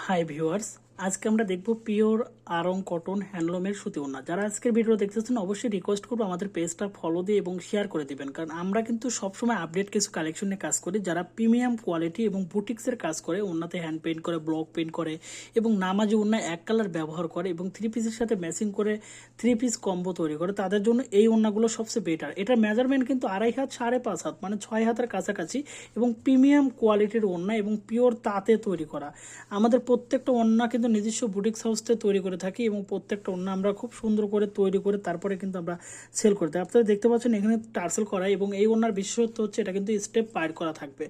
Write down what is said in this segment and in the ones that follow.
Hi viewers আজকে আমরা দেখব পিওর আরং কটন হ্যান্ডলুমের সুতি ওড়না যারা আজকের ভিডিও দেখতেছেন অবশ্যই রিকোয়েস্ট করব আমাদের পেজটা ফলো দিয়ে এবং শেয়ার করে দিবেন। কারণ আমরা কিন্তু সবসময় আপডেট কিছু কালেকশন কাজ করি, যারা প্রিমিয়াম কোয়ালিটি এবং বুটিক্সের কাজ করে, ওড়নাতে হ্যান্ড পেইন্ট করে ব্লক পেইন্ট করে এবং নামাজি ওড়না এক কালার ব্যবহার করে এবং থ্রি পিসের সাথে ম্যাচিং করে থ্রি পিস কম্বো তৈরি করে, তাদের জন্য এই ওড়নাগুলো সবচেয়ে বেটার এটার মেজারমেন্ট কিন্তু আড়াই হাত, সাড়ে পাঁচ হাত মানে ছয় হাতের কাছাকাছি এবং প্রিমিয়াম কোয়ালিটির ওড়না এবং পিওর তাঁতে তৈরি করা। আমাদের প্রত্যেকটা ওড়না কিন্তু নিজস্ব বুটিক্স হাউসতে তৈরি করে থাকি এবং প্রত্যেকটা ওড়না আমরা খুব সুন্দর করে তৈরি করে তারপরে কিন্তু আমরা সেল করতে আপনারা দেখতে পাচ্ছেন এখানে টার্সেল করা এবং এই ওড়নার বিশেষত্ব হচ্ছে এটা কিন্তু স্টেপ পায়ের করা থাকবে।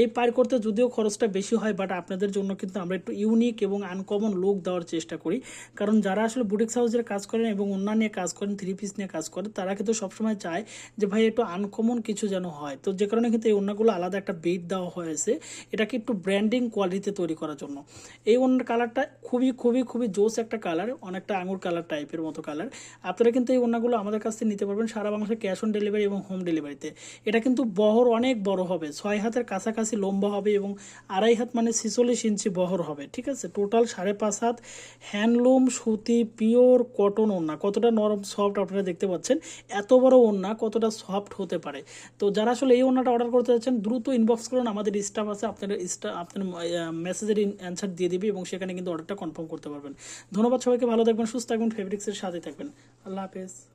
এই পায়ের করতে যদিও খরচটা বেশি হয় বাট আপনাদের জন্য কিন্তু আমরা একটু ইউনিক এবং আনকমন লুক দেওয়ার চেষ্টা করি। কারণ যারা আসলে বুটিক্স হাউসের কাজ করেন এবং অন্য নিয়ে কাজ করেন থ্রি পিস নিয়ে কাজ করেন, তারা কিন্তু সবসময় চায় যে ভাই একটু আনকমন কিছু যেন হয়। তো যে কারণে কিন্তু এই ওড়নাগুলো আলাদা একটা বেট দেওয়া হয়েছে। এটাকে একটু ব্র্যান্ডিং কোয়ালিটিতে তৈরি করার জন্য। এই ওড়নার কালারটা খুবই খুবই খুবই জোস একটা কালার অনেকটা আঙুর কালার টাইপের মতো কালার আপনারা কিন্তু এই ওড়নাগুলো আমাদের কাছ থেকে নিতে পারবেন সারা বাংলাদেশে ক্যাশ অন ডেলিভারি এবং হোম ডেলিভারিতে এটা কিন্তু বহর অনেক বড় হবে, ছয় হাতের কাছাকাছি লম্বা হবে এবং আড়াই হাত মানে ছিচল্লিশ ইঞ্চি বহর হবে, ঠিক আছে? টোটাল সাড়ে পাঁচ হাত হ্যান্ডলুম সুতি পিওর কটন ওড়না, কতটা নরম সফট আপনারা দেখতে পাচ্ছেন। এত বড় ওড়না, কতটা সফট হতে পারে। তো যারা আসলে এই ওড়নাটা অর্ডার করতে যাচ্ছেন, দ্রুত ইনবক্স করুন, আমাদের স্টাফ আছে, আপনার স্টাফ আপনার মেসেজের অ্যান্সার দিয়ে দিবে এবং সেখানে কিন্তু অর্ডারটা কনফার্ম করতে পারবেন। ধন্যবাদ সবাইকে ভালো থাকবেন সুস্থ থাকবেন ফেব্রিক্সের সাথে থাকবেন। আল্লাহ হাফেজ।